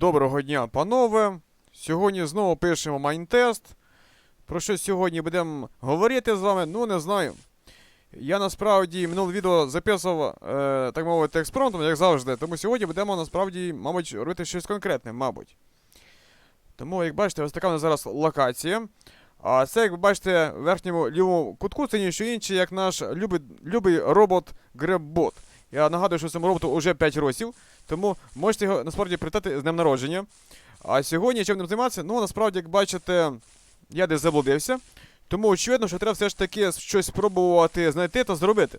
Доброго дня, панове. Сьогодні знову пишемо майнтест. Про що сьогодні будемо говорити з вами? Ну, не знаю. Я насправді минуле відео записував, е, так мовити, експромтом, як завжди. Тому сьогодні будемо насправді, мабуть, робити щось конкретне, мабуть. Тому, як бачите, ось така у нас зараз локація. А це, як ви бачите, в верхньому лівому кутку це ніщо інше, як наш любий, любий робот Греббот. Я нагадую, що цьому роботу вже 5 років, тому можете його насправді привітати з днем народження. А сьогодні чим будемо займатися? Ну, насправді, як бачите, я десь заблудився. Тому очевидно, що треба все ж таки щось спробувати знайти та зробити.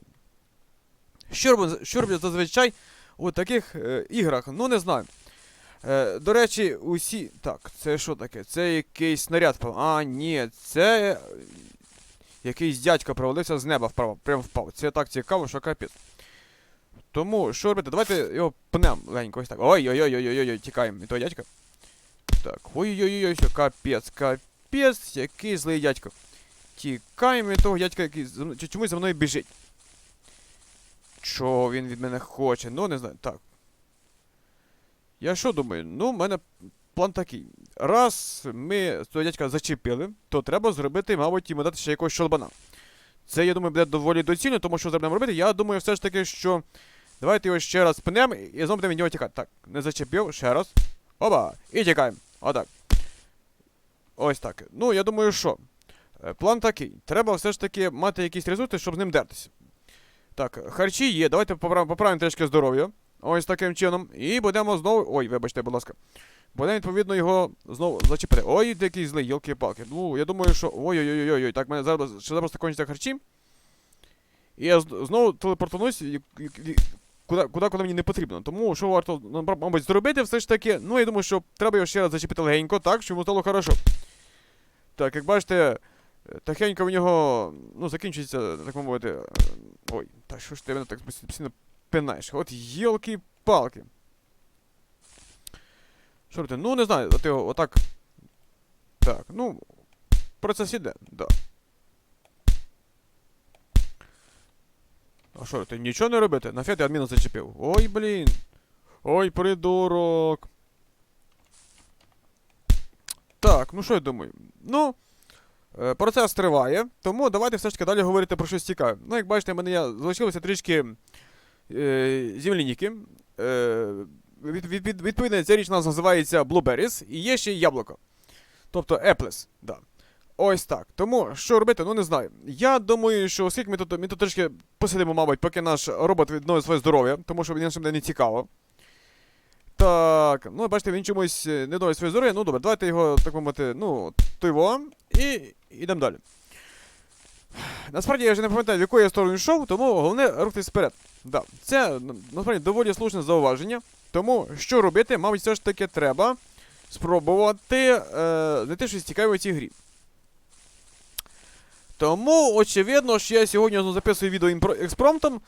Що роблять, що роблять зазвичай у таких е, іграх? Ну, не знаю. Е, до речі, усі. Так, це що таке? Це якийсь снаряд. А, ні, це. Якийсь дядько провалився з неба вправо, прям впав. Це так цікаво, що капець. Тому, що робити? Давайте його пнем легенько ось так. Ой-ой-ой-ой-ой-ой, тікаємо від того дядька. Так, ой-ой-ой-ой, все, капець, капець, який злий дядько. Тікаємо від того дядька, який чомусь за мною біжить. Чого він від мене хоче? Ну, не знаю. Так. Я що думаю? Ну, в мене план такий. Раз ми цього дядька зачепили, то треба зробити, мабуть, йому дати ще якогось щолбана. Це, я думаю, буде доволі доцільно, тому що зробимо робити. Я думаю, все ж таки, що. Давайте його ще раз пнемо і знову будемо від нього тікати. Так, не зачепив, ще раз. Оба! І тікаємо. Отак. Ось так. Ну, я думаю, що. Е, План такий. Треба все ж таки мати якісь ресурси, щоб з ним дертися. Так, харчі є. Давайте поправимо, трішки здоров'я. Ось таким чином. І будемо знову. Ой, вибачте, будь ласка. Будемо, відповідно, його знову зачепити. Ой, який злий, йолки-палки. Ну, я думаю, що. Ой-ой-ой-ой, так, мене зараз ще зараз кончаться харчі. І я знову телепортанусь, і- куди, куди, куди мені не потрібно. Тому що варто, ну, мабуть, зробити все ж таки. Ну, я думаю, що треба його ще раз зачепити легенько, так, щоб йому стало хорошо. Так, як бачите, е, тихенько в нього, ну, закінчується, так мовити. е, Ой, та що ж ти мене так постійно- пинаєш? От йолки-палки. Що робити? Ну, не знаю, от його отак. Так, ну. Процес іде, да. А що, ти нічого не робити? Нафіг ти адміна зачепив? Ой, блін. Ой, придурок. Так, ну що я думаю? Ну. е, Процес триває, тому давайте все ж таки далі говорити про щось цікаве. Ну, як бачите, мене я залишилося трішки е, земляніки. Е, від, від, від, відповідно, ця річ у нас називається Blueberries, і є ще яблуко. Тобто Apples, да. Ось так. Тому що робити, ну не знаю. Я думаю, що оскільки ми тут, ми тут трішки посидимо, мабуть, поки наш робот відновить своє здоров'я, тому що іншим буде не цікаво. Так, ну бачите, він чомусь е, не доводить своє здоров'я. Ну добре, давайте його, так мовити, ну, той во, і йдемо далі. Насправді я вже не пам'ятаю, в яку я сторону йшов, тому головне рухатись вперед. Да. Це насправді доволі слушне зауваження. Тому що робити, мабуть, все ж таки треба спробувати е, знайти щось цікаве в цій грі. Тому, очевидно, що я сьогодні записую відео експромтом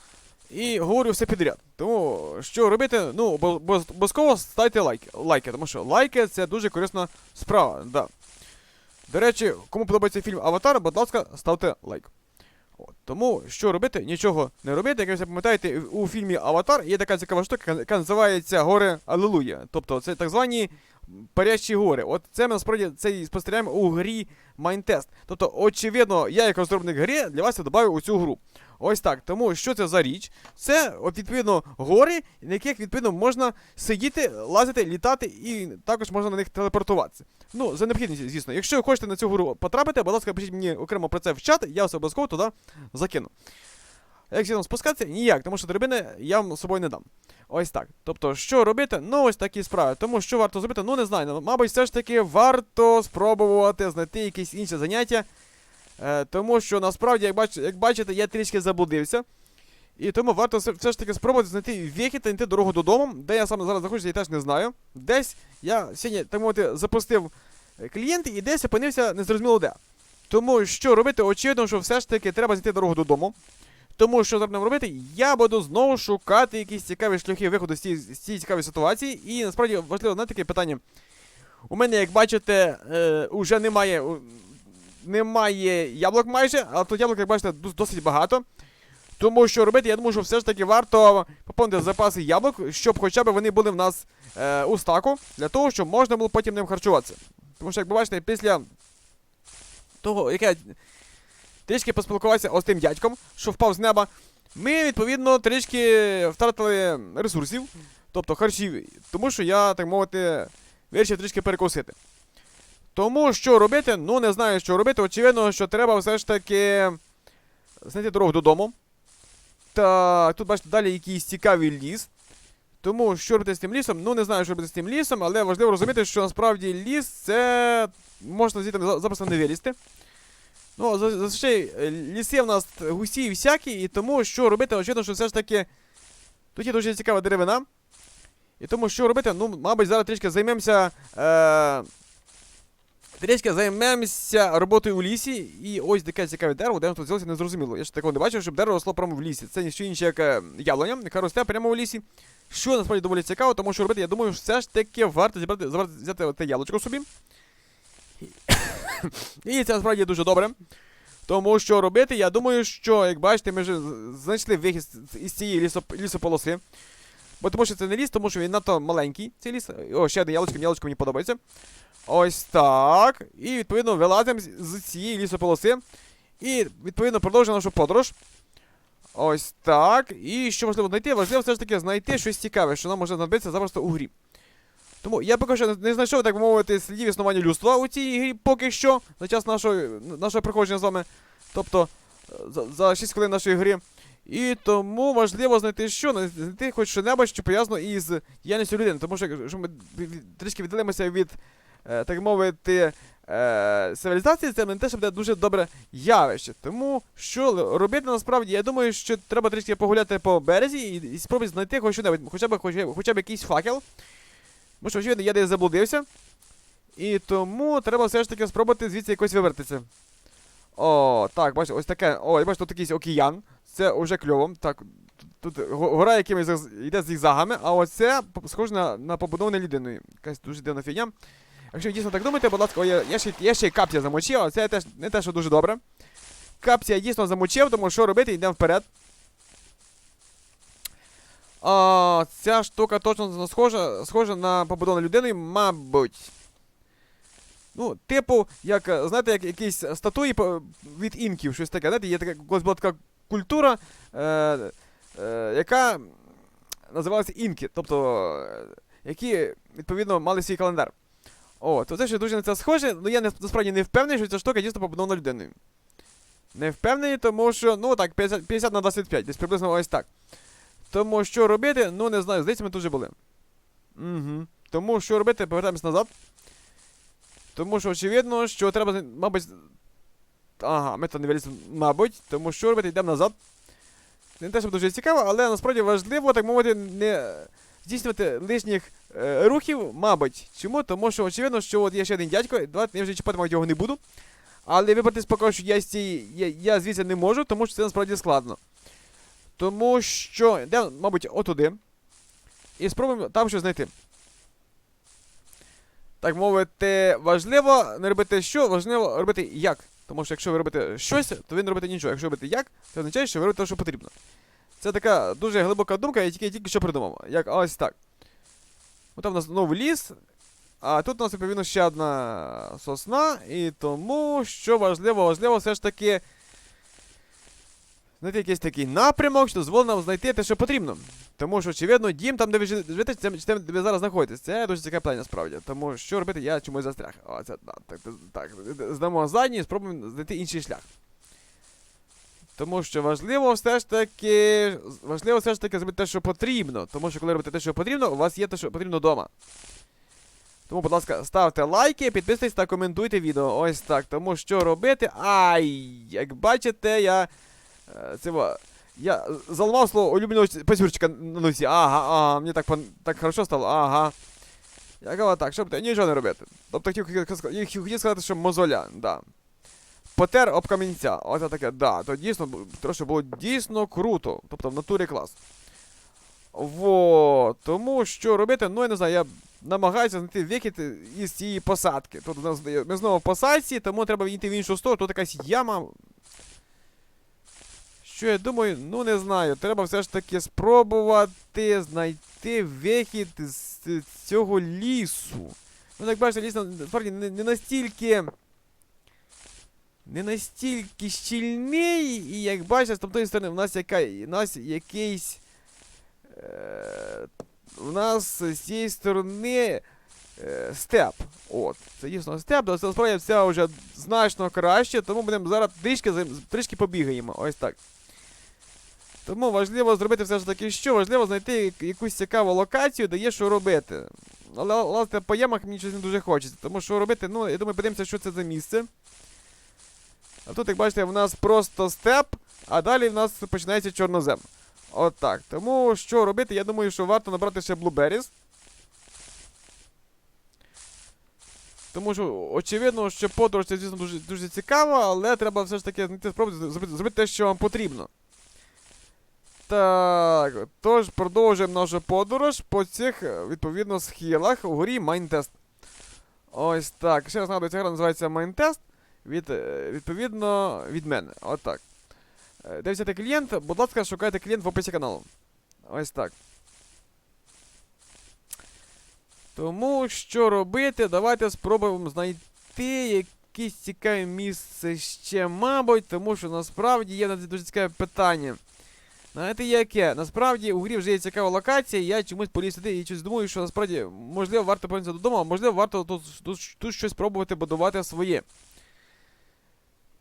і говорю все підряд. Тому, що робити, ну, обов'язково ставте лайки, лайки, тому що лайки це дуже корисна справа. Да. До речі, кому подобається фільм Аватар, будь ласка, ставте лайк. От. Тому що робити? Нічого не робити. Як ви все пам'ятаєте, у фільмі Аватар є така цікава штука, яка називається Гори Алелуя. Тобто це так звані парящі гори. От це ми насправді це і спостерігаємо у грі Майнтест. Тобто, очевидно, я як розробник гри для вас я додав у цю гру. Ось так. Тому що це за річ? Це, от, відповідно, гори, на яких відповідно можна сидіти, лазити, літати, і також можна на них телепортуватися. Ну, за необхідність, звісно. Якщо ви хочете на цю гру потрапити, будь ласка, пишіть мені окремо про це в чат, я все обов'язково туди закину. А Як звісно, спускатися? Ніяк, тому що драбини я вам собою не дам. Ось так. Тобто, що робити? Ну, ось такі справи. Тому що варто зробити? Ну, не знаю. ну, Мабуть, все ж таки варто спробувати знайти якісь інші заняття. Е, тому що насправді, як, бач, як бачите, я трішки заблудився. І тому варто все, ж таки спробувати знайти віки та знайти дорогу додому, де я саме зараз знаходжуся, я теж не знаю. Десь я сьогодні, так мовити, запустив е, клієнт і десь опинився незрозуміло де. Тому що робити, очевидно, що все ж таки треба знайти дорогу додому. Тому що будемо робити, я буду знову шукати якісь цікаві шляхи виходу з цієї, з цієї цікавої ситуації. І насправді важливо на таке питання. У мене, як бачите, е, немає, немає яблук майже, а тут яблук, як бачите, досить багато. Тому що робити, я думаю, що все ж таки варто поповнити запаси яблук, щоб хоча б вони були в нас е, у стаку, для того, щоб можна було потім ним харчуватися. Тому що, як ви бачите, після того, як я трішки поспілкувався ось тим дядьком, що впав з неба, ми, відповідно, трішки втратили ресурсів, тобто харчів, тому що я, так мовити, вирішив трішки перекусити. Тому що робити, ну не знаю, що робити. Очевидно, що треба все ж таки знайти дорогу додому. Так, тут бачите, далі якийсь цікавий ліс. Тому що робити з тим лісом? Ну не знаю, що робити з тим лісом, але важливо розуміти, що насправді ліс це можна звідти запросто не вилізти. Ну, за- зазвичай е, ліси в нас гусі всякі, і тому що робити, очевидно, що все ж таки тут є дуже цікава деревина. І тому що робити, ну, мабуть, зараз трішки займемося. Е- Трішки займемося роботою у лісі, і ось таке цікаве дерево, де воно тут взялося, не зрозуміло. Я ж такого не бачив, щоб дерево росло прямо в лісі. Це ніщо інше, як е, яблуня, яка росте прямо в лісі. Що насправді доволі цікаво, тому що робити, я думаю, що все ж таки варто зібрати, взяти те яблучко собі. І це насправді дуже добре. Тому що робити, я думаю, що, як бачите, ми вже знайшли вихід із цієї лісоп... лісополоси. Бо тому що це не ліс, тому що він надто маленький, цей ліс. О, ще одне ялочко, ялочко мені подобається. Ось так. І відповідно вилазимо з- цієї лісополоси. І відповідно продовжуємо нашу подорож. Ось так. І що важливо знайти? Важливо все ж таки знайти щось цікаве, що нам може знадобитися запросто у грі. Тому я поки що не- знайшов, так мовити, слідів існування людства у цій грі поки що, за час нашого, нашого проходження з вами. Тобто е, за, за 6 хвилин нашої гри. І тому важливо знайти що, знайти хоч що-небудь, що пов'язано із діяльністю людини. Тому що якщо ми трішки віддалимося від, е, так мовити, е, цивілізації, це не те, що буде дуже добре явище. Тому що робити насправді, я думаю, що треба трішки погуляти по березі і, і спробувати знайти хоч що-небудь, хоча, б- хоча б якийсь факел. Тому що, очевидно, я десь заблудився. І тому треба все ж таки спробувати звідси якось вибратися. О, так, бачите, ось таке. О, я бачу, тут якийсь океан. Це уже кльово. Так, тут гора якимись йде з зігзагами, а оце схоже на, на побудоване людиною. Якась дуже дивна фігня. Якщо ви дійсно так думаєте, будь ласка, о, я, я, ще, я ще й капція замочив, але це теж не те, що дуже добре. Капція дійсно замочив, тому що робити, йдемо вперед. А, ця штука точно схожа, схожа на побудовану людиною, мабуть. Ну, типу, як, е, знаєте, як якісь статуї від інків, щось таке. Знаєте, є така, колись була така культура, е, е, яка називалася інки, тобто, е, які, відповідно, мали свій календар. О, то це ще дуже на це схоже, але я не, насправді не впевнений, що ця штука дійсно побудована людиною. Не впевнений, тому що, ну так, 50, 50 на 25, десь приблизно ось так. Тому що робити, ну не знаю, здається, ми тут вже були. Угу. Тому що робити, повертаємось назад. Тому що очевидно, що треба, мабуть. Ага, ми там не вилізли, мабуть, тому що робити, йдемо назад. Не те, щоб дуже цікаво, але насправді важливо, так мовити, не здійснювати лишніх е, рухів, мабуть. Чому? Тому що очевидно, що от є ще один дядько, давайте я вже чіпати мабуть, його не буду. Але вибратись поки що я з цієї. Я, я звідси не можу, тому що це насправді складно. Тому що. Йдемо, мабуть, отуди. І спробуємо там щось знайти. Так мовити, важливо не робити що, важливо робити як. Тому що якщо ви робите щось, то ви не робите нічого. Якщо робите як, це означає, що ви робите те, що потрібно. Це така дуже глибока думка, я тільки, тільки що придумав. Як ось так. От там у нас знову ліс. А тут у нас відповідно ще одна сосна, і тому, що важливо, важливо все ж таки знайти якийсь такий напрямок, що дозволить нам знайти те, що потрібно. Тому що, очевидно, дім там, де ви живете, де ви зараз знаходитесь. Це дуже цікаве питання, насправді. Тому що робити, я чомусь застряг. О, це да, так, так, так. Здамо задній і спробуємо знайти інший шлях. Тому що важливо все ж таки. Важливо все ж таки зробити те, що потрібно. Тому що коли робите те, що потрібно, у вас є те, що потрібно вдома. Тому, будь ласка, ставте лайки, підписуйтесь та коментуйте відео. Ось так. Тому що робити. Ай! Як бачите, я. Е, во- я заламав свого улюбленого пасюрчика на носі. Ага, ага, мені так, так хорошо стало, ага. Я кажу так, щоб ти нічого не робити. Тобто хотів, сказати, що мозоля, да. Потер об камінця. Оце таке, да. То дійсно, трошки було дійсно круто. Тобто в натурі клас. Во, тому що робити, ну я не знаю, я намагаюся знайти вихід із цієї посадки. Тут у ми знову в посадці, тому треба йти в іншу сторону, тут якась яма. Що я думаю, ну не знаю, треба все ж таки спробувати знайти вихід з цього лісу. Ну, як бачите, ліс насправді не, настільки. Не настільки щільний, і як бачите, з тої сторони в нас яка, у нас якийсь. Е, у нас з цієї сторони е, степ. От, це дійсно степ, але це насправді все вже значно краще, тому будемо зараз трішки, трішки побігаємо. Ось так. Тому важливо зробити все ж таки що? Важливо знайти якусь цікаву локацію, де є що робити. Але лазити по ямах мені щось не дуже хочеться. Тому що робити, ну, я думаю, подивимося, що це за місце. А тут, як бачите, в нас просто степ, а далі в нас починається чорнозем. От так. Тому що робити, я думаю, що варто набрати ще Blueberries. Тому що, очевидно, що подорож це, звісно, дуже, дуже цікаво, але треба все ж таки знайти спробувати зробити те, що вам потрібно. Так, тож продовжуємо нашу подорож по цих, е, відповідно, схилах у горі Майнтест. Ось так. Ще раз нагадую, ця гра називається Майнтест. Від, е, відповідно, від мене. От так. Е, Де взяти клієнт, будь ласка, шукайте клієнт в описі каналу. Ось так. Тому що робити? Давайте спробуємо знайти якесь цікаве місце ще, мабуть, тому що насправді є дуже цікаве питання. Знаєте яке? Насправді у грі вже є цікава локація, і я чомусь поліз сюди і щось думаю, що насправді можливо варто повернутися додому, а можливо варто тут, тут, тут щось пробувати будувати своє.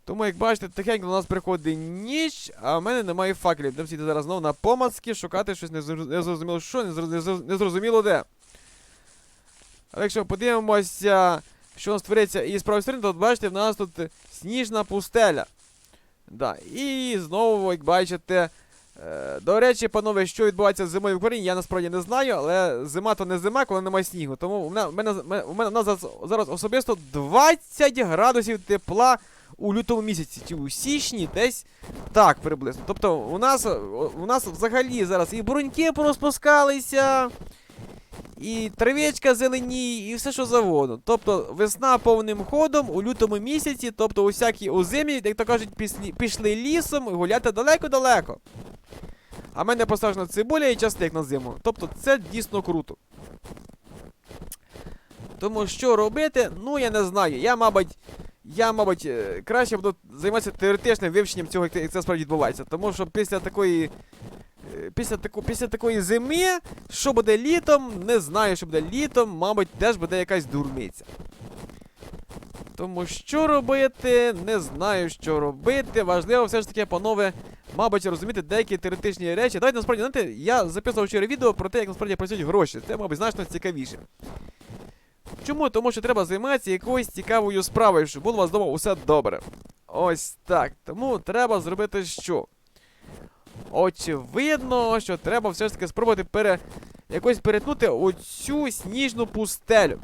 Тому, як бачите, тихенько до нас приходить ніч, а в мене немає факелів. Будемо сидіти зараз знову на помацки, шукати щось незрозу- незрозуміло що, незро- незро- незрозуміло де. Але якщо подивимося, що у нас твориться і з правої сторони, то бачите, в нас тут сніжна пустеля. Да. І знову, як бачите. Е, До речі, панове, що відбувається з зимою в Україні, я насправді не знаю, але зима то не зима, коли немає снігу. Тому у мене, у мене, у мене, у нас зараз, особисто 20 градусів тепла у лютому місяці, чи у січні десь так приблизно. Тобто у нас, у нас взагалі зараз і бруньки порозпускалися, і травичка зеленіє, і все що завгодно. Тобто весна повним ходом у лютому місяці, тобто усякі озимі, як то кажуть, післі, пішли лісом гуляти далеко-далеко. А мене посаджена цибуля і часник на зиму. Тобто це дійсно круто. Тому що робити, ну я не знаю. Я, мабуть, я, мабуть, е, краще буду займатися теоретичним вивченням цього, як це- справді відбувається. Тому що після такої. е, Після, таку, після такої зими, що буде літом, не знаю, що буде літом, мабуть, теж буде якась дурниця. Тому що робити, не знаю, що робити. Важливо все ж таки, панове, мабуть, розуміти деякі теоретичні речі. Давайте насправді, знаєте, я записував вчора відео про те, як насправді працюють гроші. Це, мабуть, значно цікавіше. Чому? Тому що треба займатися якоюсь цікавою справою, щоб було у вас вдома усе добре. Ось так. Тому треба зробити що? Очевидно, що треба все ж таки спробувати пере... якось перетнути оцю сніжну пустелю.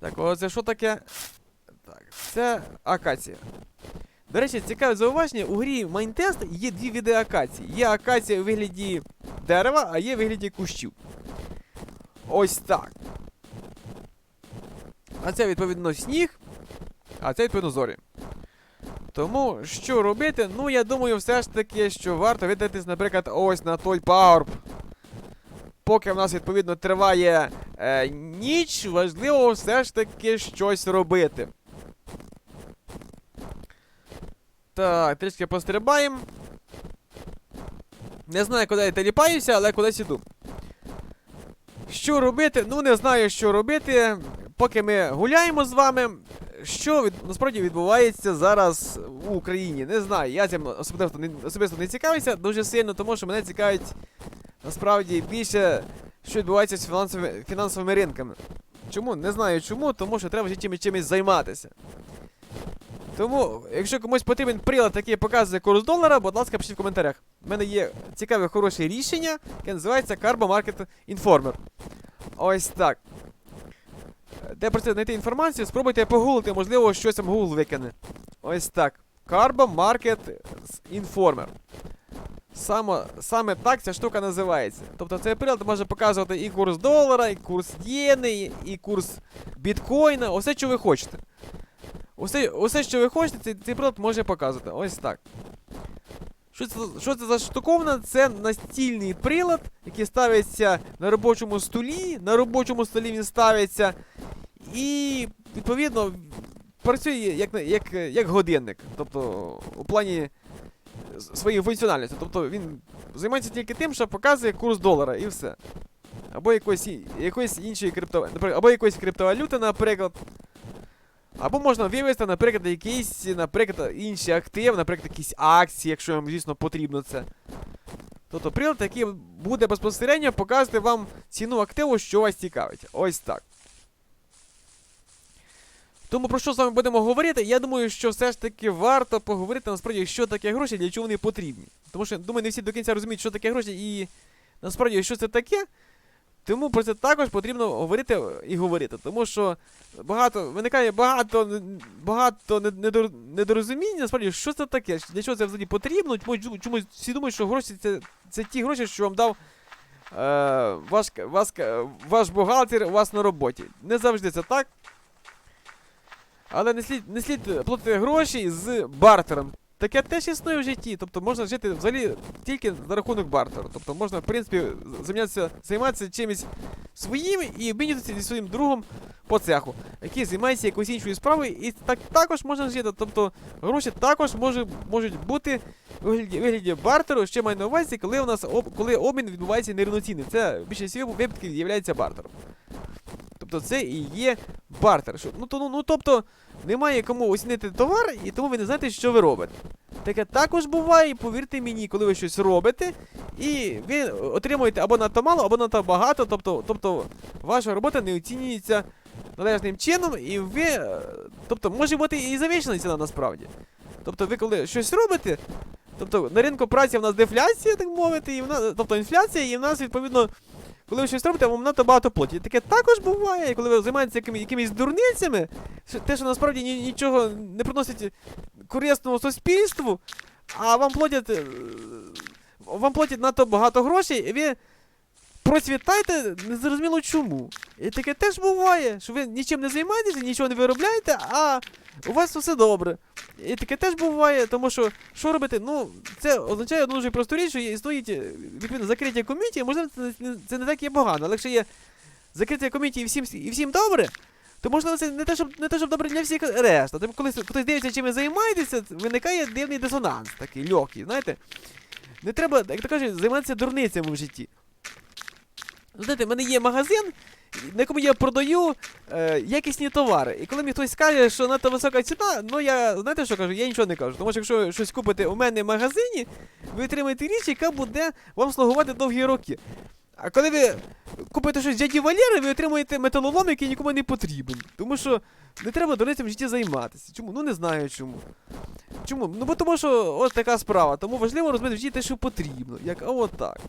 Так, оце що таке? Так, це акація. До речі, цікаве зауваження, у грі Майнтест є дві види акації. Є акація у вигляді дерева, а є у вигляді кущів. Ось так. А це відповідно сніг, а це відповідно зорі. Тому що робити? Ну, я думаю, все ж таки, що варто видатись, наприклад, ось на той пагорб. Поки в нас, відповідно, триває е, ніч, важливо все ж таки щось робити. Так, трішки пострибаємо. Не знаю, куди я теліпаюся, але кудись іду. Що робити? Ну, не знаю, що робити. Поки ми гуляємо з вами. Що від, насправді відбувається зараз в Україні? Не знаю. Я цим особисто не, особисто не цікавлюся дуже сильно, тому що мене цікавить насправді більше, що відбувається з фінансовими, фінансовими ринками. Чому? Не знаю чому, тому що треба чимось, чимось займатися. Тому, якщо комусь потрібен прилад, який показує курс долара, будь ласка, пишіть в коментарях. У мене є цікаве хороше рішення, яке називається Carbo Market Informer. Ось так. Де про це знайти інформацію, спробуйте погуглити, можливо, щось там Google викине. Ось так. Carbo Market Informer. Саме, саме так ця штука називається. Тобто цей прилад може показувати і курс долара, і курс єни, і курс біткоїна, усе, що ви хочете. Усе, усе, що ви хочете, цей, цей прилад може показувати. Ось так. Що це, що це за штуковина? Це настільний прилад, який ставиться на робочому столі. На робочому столі він ставиться. І, відповідно, працює як, як, як годинник. Тобто, у плані с- своєї функціональності. Тобто він займається тільки тим, що показує курс долара і все. Або якоїсь, якоїсь іншої крипто, або якоїсь криптовалюти, наприклад. Або можна вивести, наприклад, якийсь, наприклад, інші активи, наприклад, якісь акції, якщо вам, звісно, потрібно це. Тобто прилад, який буде безпосередньо показувати вам ціну активу, що вас цікавить. Ось так. Тому про що з вами будемо говорити? Я думаю, що все ж таки варто поговорити насправді, що таке гроші, для чого вони потрібні. Тому що, думаю, не всі до кінця розуміють, що таке гроші і насправді що це таке. Тому про це також потрібно говорити і говорити. Тому що багато виникає багато, багато не- недор- недорозумінь, насправді, що це таке, для чого це взагалі потрібно. Чомусь, всі думають, що гроші це, це ті гроші, що вам дав е, ваш, к- ваш бухгалтер у вас на роботі. Не завжди це так. Але не слід, не слід платити гроші з бартером. Таке теж існує в житті. Тобто можна жити взагалі тільки за рахунок бартеру. Тобто можна, в принципі, займатися, займатися чимось своїм і обмінюватися зі своїм другом по цеху, який займається якоюсь іншою справою, і так також можна жити. Тобто гроші також може, можуть бути в вигляді, вигляді бартеру, що маю на увазі, коли у нас об, коли обмін відбувається нерівноцінний. Це в більшості випадків є бартером. Тобто це і є бартер. Що, ну, то, ну, ну тобто немає кому оцінити товар, і тому ви не знаєте, що ви робите. Таке також буває, повірте мені, коли ви щось робите, і ви отримуєте або надто мало, або надто багато, тобто, тобто ваша робота не оцінюється належним чином, і ви. е, Тобто може бути і завищена ціна насправді. Тобто ви коли щось робите, тобто на ринку праці в нас дефляція, так мовити, і в нас, тобто інфляція, і в нас відповідно. Коли ви щось робите, вам надто багато платять. Таке також буває, коли ви займаєтеся якими, якимись дурницями, те, що насправді ні- нічого не приносить корисного суспільству, а вам платять. е, Вам платять надто багато грошей, і ви процвітаєте незрозуміло чому. І таке теж буває, що ви нічим не займаєтеся, нічого не виробляєте, а у вас все добре. І таке теж буває, тому що що робити? Ну, це означає одну дуже просту річ, що є- існують е, відповідно закриття коміті, можливо, це це не так є погано, але якщо є закриття коміті і всім, і всім добре, то можливо це не те, щоб не те, щоб добре для всіх решта. Тобто, коли хтось дивиться, чим ви займаєтеся, виникає дивний дисонанс такий легкий, знаєте? Не треба, як то кажуть, займатися дурницями в житті. Знаєте, в мене є магазин, на якому я продаю е, якісні товари. І коли мені хтось скаже, що надто висока ціна, ну я знаєте, що кажу? Я нічого не кажу. Тому що якщо щось купите у мене в магазині, ви отримаєте річ, яка буде вам слугувати довгі роки. А коли ви купите щось дяді Валєри, ви отримуєте металолом, який нікому не потрібен. Тому що не треба дурницям в житті займатися. Чому? Ну не знаю чому. Чому? Ну бо тому що ось така справа. Тому важливо розуміти в житті те, що потрібно. Як а от так.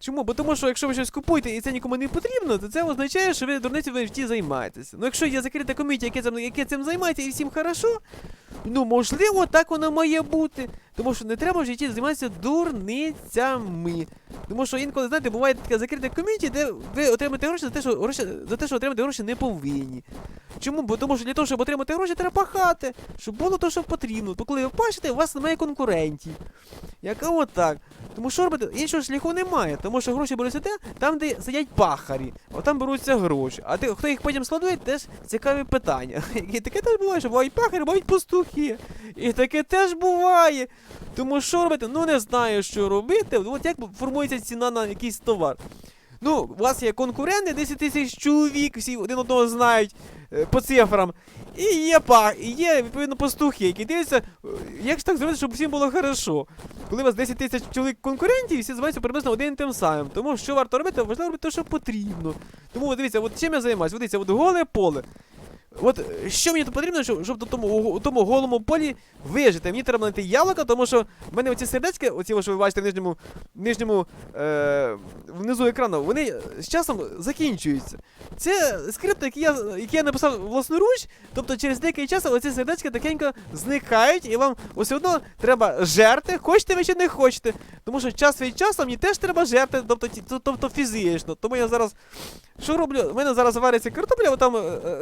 Чому? Бо тому що якщо ви щось купуєте і це нікому не потрібно, то це означає, що ви дурниці в житті займаєтеся. Ну якщо є закрита комітія, яке цим, яке цим займається і всім хорошо, ну можливо, так воно має бути. Тому що не треба в житті займатися дурницями. Тому що інколи, знаєте, буває така закрита комітія, де ви отримаєте гроші за те, що гроші за те, що отримати гроші не повинні. Чому? Бо тому що для того, щоб отримати гроші, треба пахати, щоб було те, що потрібно. Бо коли ви пашете, у вас немає конкурентів. Яка от так. Тому що робити? Іншого шляху немає, тому що гроші беруться те, там, де сидять пахарі, отам беруться гроші. А ти, хто їх потім складує, теж цікаві питання. І таке теж буває, що бувають пахарі, бувають пастухи. І таке теж буває. Тому що робити? Ну не знаю, що робити. От як формується ціна на якийсь товар. Ну, у вас є конкуренти, 10 тисяч чоловік, всі один одного знають е, по цифрам. І є пах, і є відповідно пастухи, які дивляться, е, як ж так зробити, щоб всім було хорошо. Коли у вас 10 тисяч чоловік конкурентів, всі займаються приблизно один тим самим. Тому що варто робити, важливо робити те, що потрібно. Тому дивіться, от чим я займаюся? Дивіться, от голе поле. От е, що мені тут потрібно, щоб, щоб до тому, у тому голому полі вижити? Мені треба знайти яблука, тому що в мене оці сердечки, оці, що ви бачите в нижньому, нижньому е, внизу екрану, вони з часом закінчуються. Це скрипт, який я, який я написав власноруч, тобто через деякий час оці сердечки такенько зникають, і вам все одно треба жерти, хочете ви чи не хочете. Тому що час від часу мені теж треба жерти, тобто, тобто фізично. Тому я зараз що роблю? У мене зараз вариться картопля, отам, е,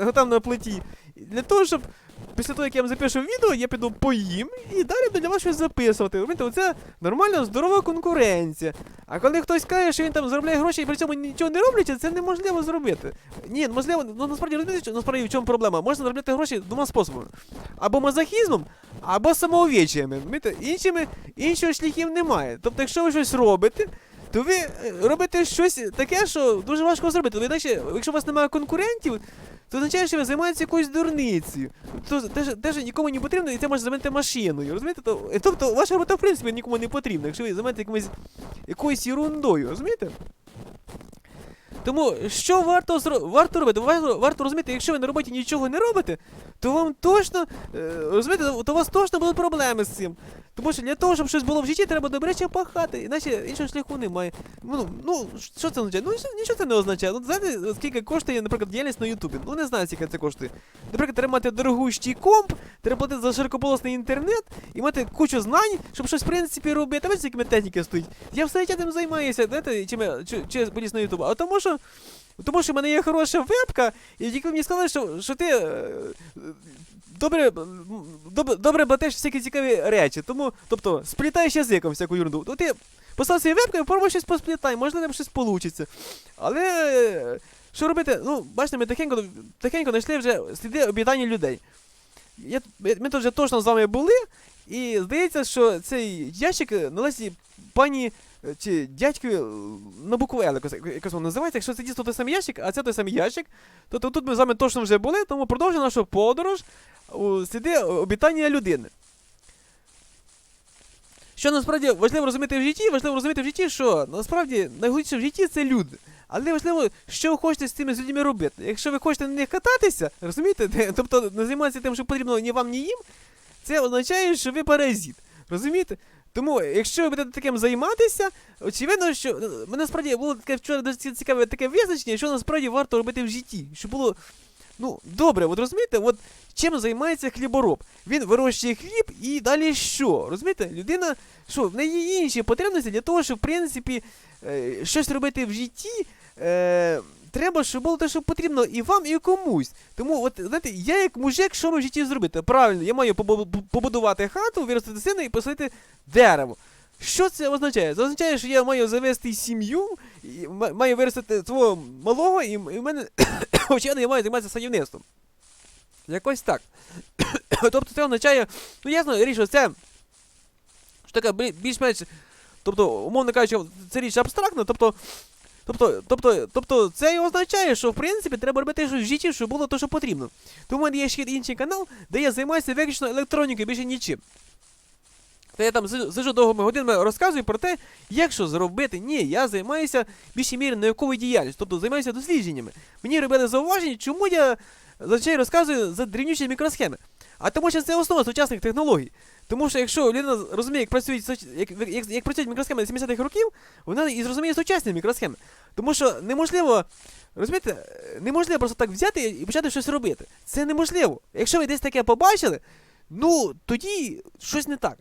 е, там на плиті. Для того, щоб після того, як я вам запишу відео, я піду поїм і далі для вас щось записувати. Розумієте, оце нормальна, здорова конкуренція. А коли хтось каже, що він там заробляє гроші і при цьому нічого не роблячи, це неможливо зробити. Ні, можливо, ну насправді розумієте, насправді в чому проблема? Можна заробляти гроші двома способами: або мазохізмом, або самоувіччями. Розумієте? Іншими іншого шляхів немає. Тобто, якщо ви щось робите. То ви е, робите щось таке, що дуже важко зробити. Ви інакше, якщо у вас немає конкурентів, то означає, що ви займаєтеся якоюсь дурницею. То те, що- те, що нікому не потрібно, і це може замінити машиною. Розумієте? То, е, тобто ваша робота в принципі нікому не потрібна, якщо ви займаєтеся якимось, якоюсь ерундою, розумієте? Тому що варто зро... варто робити? Варто, варто розуміти, якщо ви на роботі нічого не робите, то вам точно е, розумієте, то у вас точно будуть проблеми з цим. Тому що для того, щоб щось було в житті, треба добре пахати, іначе іншого шляху немає. Ну, ну що це означає? Ну нічого це не означає. Ну, знаєте, скільки коштує, наприклад, діяльність на Ютубі? Ну не знаю, скільки це коштує. Наприклад, треба мати дорогущий комп, треба платити за широкополосний інтернет і мати кучу знань, щоб щось в принципі робити. Бачите, скільки техніки стоїть. Я все життя займаюся, знаєте, чим я чи, чи поліз на Ютуб. А тому що. Тому що в мене є хороша вебка, і тільки мені сказали, що, що ти е, добре, добре, добре батеш всякі цікаві речі. Тому, тобто, сплітаєш язиком всяку. То ти постав свою вебку і пробуй щось посплітай, можливо, щось вийде. Але е, що робити? Ну, бачите, ми тихенько, тихенько знайшли вже сліди обітання людей. Я, ми тут вже точно з вами були, і здається, що цей ящик належить пані е, чи дядькові е, на букву Л якось, якось воно називається. Якщо це дійсно той самий ящик, а це той самий ящик, то, то тут ми з вами точно вже були, тому продовжуємо нашу подорож у сліди обітання людини. Що насправді важливо розуміти в житті, важливо розуміти в житті, що насправді найголовніше в житті це люди. Але важливо, що ви хочете з цими людьми робити. Якщо ви хочете на них кататися, розумієте, тобто не займатися тим, що потрібно ні вам, ні їм, це означає, що ви паразит. Розумієте? Тому, якщо ви будете таким займатися, очевидно, що мене насправді було таке вчора дуже цікаве таке визначення, що насправді варто робити в житті. Щоб було ну, добре, от розумієте, от чим займається хлібороб? Він вирощує хліб і далі що? Розумієте? Людина, що в неї інші потребності для того, щоб в принципі е, щось робити в житті. Е, Треба, щоб було те, що потрібно і вам, і комусь. Тому, от знаєте, я як мужик, що маю в житті зробити? Правильно, я маю побудувати хату, виростити сина і посадити дерево. Що це означає? Це означає, що я маю завести сім'ю, маю виростити свого малого, і, в мене очевидно, я маю займатися садівництвом. Якось так. тобто це означає, ну ясно, річ, що це що така більш-менш, тобто, умовно кажучи, це річ абстрактна, тобто. Тобто, тобто, тобто це і означає, що в принципі треба робити щось в житті, щоб було те, що потрібно. Тому в мене є ще інший канал, де я займаюся виключно електронікою, більше нічим. Та я там сиджу довгими годинами розказую про те, як що зробити. Ні, я займаюся більшій мірі науковою діяльністю, тобто займаюся дослідженнями. Мені робили зауваження, чому я зазвичай розказую за дрібнючі мікросхеми. А тому що це основа сучасних технологій. Тому що якщо людина розуміє, як працюють як, як, як працюють мікросхеми 70-х років, вона і зрозуміє сучасні мікросхеми. Тому що неможливо, розумієте, неможливо просто так взяти і почати щось робити. Це неможливо. Якщо ви десь таке побачили, ну тоді щось не так.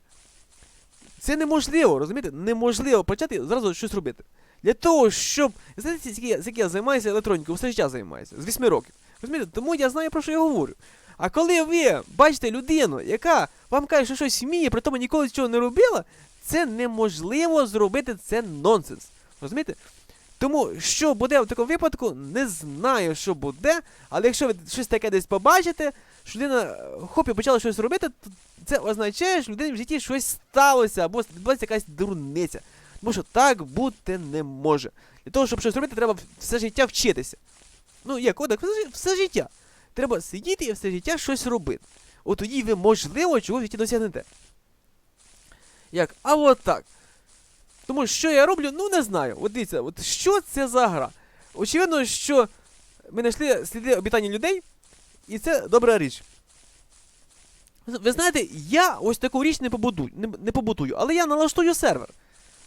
Це неможливо, розумієте? Неможливо почати зразу щось робити. Для того, щоб. Знаєте, я, я займаюся електронікою, все життя займаюся, з 8 років. Розумієте? Тому я знаю, про що я говорю. А коли ви бачите людину, яка вам каже, що щось вміє, при тому ніколи цього не робила, це неможливо зробити, це нонсенс. Розумієте? Тому що буде в такому випадку, не знаю, що буде, але якщо ви щось таке десь побачите, що людина е, хоп і почала щось робити, то це означає, що людині в житті щось сталося, або відбулася якась дурниця. Тому що так бути не може. Для того, щоб щось робити, треба все життя вчитися. Ну, як кодек, все життя. Треба сидіти і все життя щось робити. От тоді ви, можливо, чогось в житті досягнете. Як? А от так. Тому що я роблю, ну не знаю. От дивіться, от що це за гра? Очевидно, що ми знайшли сліди обітання людей, і це добра річ. Ви знаєте, я ось таку річ не побудую, не, не побудую, але я налаштую сервер.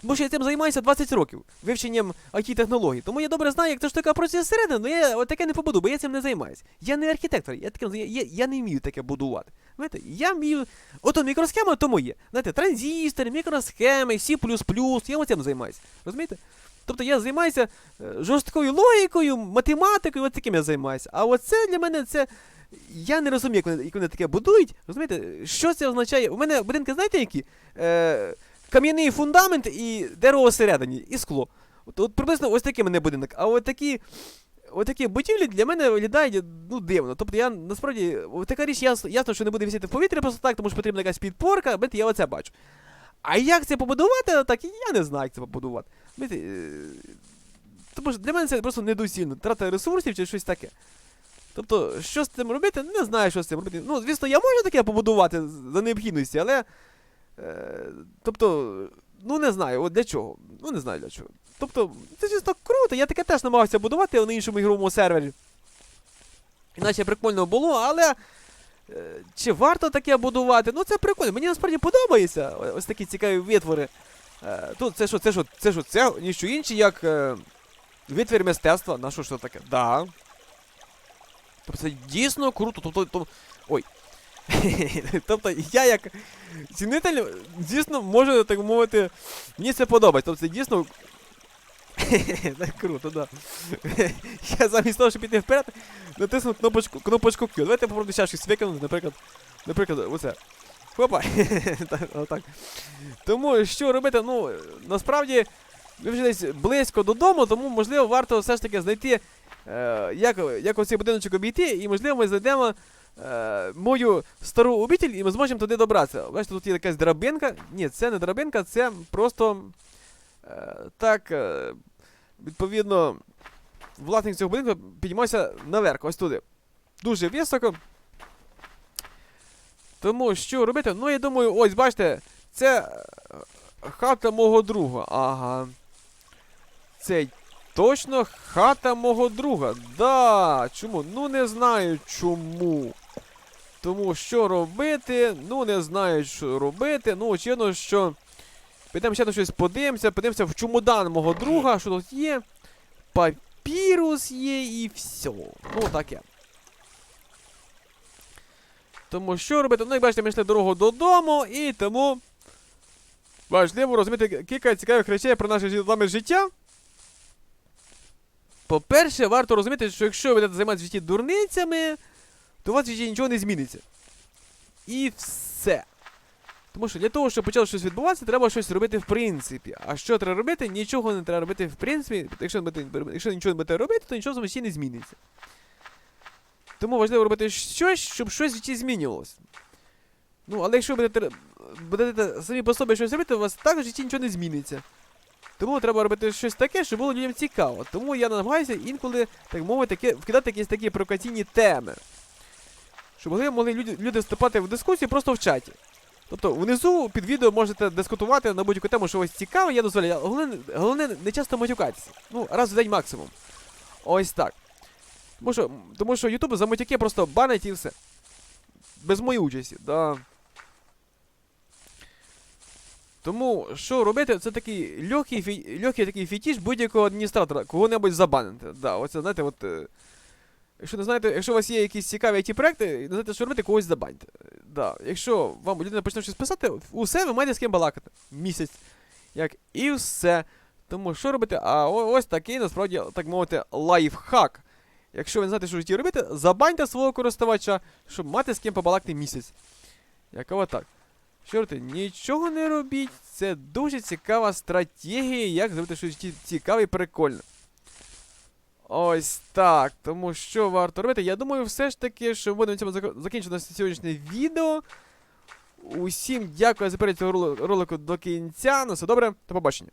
Тому що я цим займаюся 20 років, вивченням IT-технологій. Тому я добре знаю, як це ж така працює зсередини, але я таке не побудую, бо я цим не займаюся. Я не архітектор, я, таким, я, я не вмію таке будувати. Знаєте, я вмію. Ото мікросхема то моє. Знаєте, транзистори, мікросхеми, C++, я цим займаюся. Розумієте? Тобто я займаюся е, жорсткою логікою, математикою, от таким я займаюся. А оце для мене це я не розумію, як вони, як вони таке будують. Розумієте, що це означає? У мене будинки, знаєте, які? Е, кам'яний фундамент і дерево всередині, і скло. От, от приблизно ось такий мене будинок. А от такі. От такі будівлі для мене виглядають ну, дивно. Тобто я насправді, така річ ясно, ясно, що не буде висіти в повітрі просто так, тому що потрібна якась підпорка, я оце бачу. А як це побудувати, так я не знаю, як це побудувати. Е, тому що для мене це просто недоцільно. Трата ресурсів чи щось таке. Тобто, що з цим робити, не знаю, що з цим робити. Ну, звісно, я можу таке побудувати за необхідності, але. Е, тобто, ну не знаю, от для чого. Ну не знаю для чого. Тобто, це звісно круто, я таке теж намагався будувати на іншому ігровому сервері. Іначе прикольно було, але. е, Чи варто таке будувати? Ну це прикольно. Мені насправді подобається ось такі цікаві витвори. Е, Тут це що, це що, це що, це ніщо інше, як витвір мистецтва. На що що таке? Да. Тобто це дійсно круто. Тобто, тобто, ой. тобто я як цінитель, дійсно, можу так мовити, мені це подобається. Тобто дійсно. Так круто, да. Я замість того, щоб піти вперед, натиснув кнопочку, кнопочку Q. Давайте попробуйте ще щось виконати, наприклад. Наприклад, оце. Хопа. Так, Тому що робити, ну, насправді, ви вже десь близько додому, тому можливо варто все ж таки знайти, е, як, як оцей будиночок обійти, і можливо ми знайдемо е, мою стару обітель, і ми зможемо туди добратися. Бачите, тут є якась драбинка. Ні, це не драбинка, це просто е, так, е, відповідно, власник цього будинку піднімався наверх, ось туди. Дуже високо. Тому що робити? Ну, я думаю, ось бачите, це е, хата мого друга. Ага. Це точно хата мого друга. Да. Чому? Ну не знаю чому. Тому що робити? Ну не знаю, що робити. Ну, очевидно, що. Підемо ще на щось подивимося, подивимося в чемодан мого друга, що тут є. Папірус є і все. Ну, таке. Тому що робити? Ну, як бачите, ми йшли дорогу додому, і тому важливо розуміти кілька цікавих речей про наше вами життя. По-перше, варто розуміти, що якщо ви займатися в житті дурницями, то у вас в житті нічого не зміниться. І все. Тому що для того, щоб почало щось відбуватися, треба щось робити в принципі. А що треба робити? Нічого не треба робити в принципі. Якщо, якщо нічого не будете робити, то нічого в житті не зміниться. Тому важливо робити щось, щоб щось в житті змінювалося. Ну, але якщо будете, будете самі по собі щось робити, у вас також в житті нічого не зміниться. Тому треба робити щось таке, щоб було людям цікаво. Тому я намагаюся інколи, так мовити, вкидати якісь такі провокаційні теми. Щоб могли, могли люди, люди вступати в дискусію просто в чаті. Тобто внизу під відео можете дискутувати на будь-яку тему, що ось цікаве, я дозволяю. Головне, головне не часто матюкатися. Ну, раз в день максимум. Ось так. Тому що, тому що YouTube за матюки просто банить і все. Без моєї участі, да. Тому що робити, це такий легкий, легкий такий фетіш будь-якого адміністратора, кого-небудь забанити. Да, оце, знаєте, от. Якщо не знаєте, якщо у вас є якісь цікаві ті проекти, не знаєте, що робити, когось забаньте. Да. Якщо вам людина почне щось писати, усе ви маєте з ким балакати. Місяць. Як і все. Тому що робити? А ось такий, насправді, так мовити, лайфхак. Якщо ви не знаєте, що в житті робити, забаньте свого користувача, щоб мати з ким побалакати місяць. Якого так. Що робити? Нічого не робіть. Це дуже цікава стратегія, як зробити щось цікаве і прикольне. Ось так. Тому що варто робити? Я думаю, все ж таки, що будемо цьому зак- закінчити сьогоднішнє відео. Усім дякую за перегляд цього ролику до кінця. На все добре, до побачення.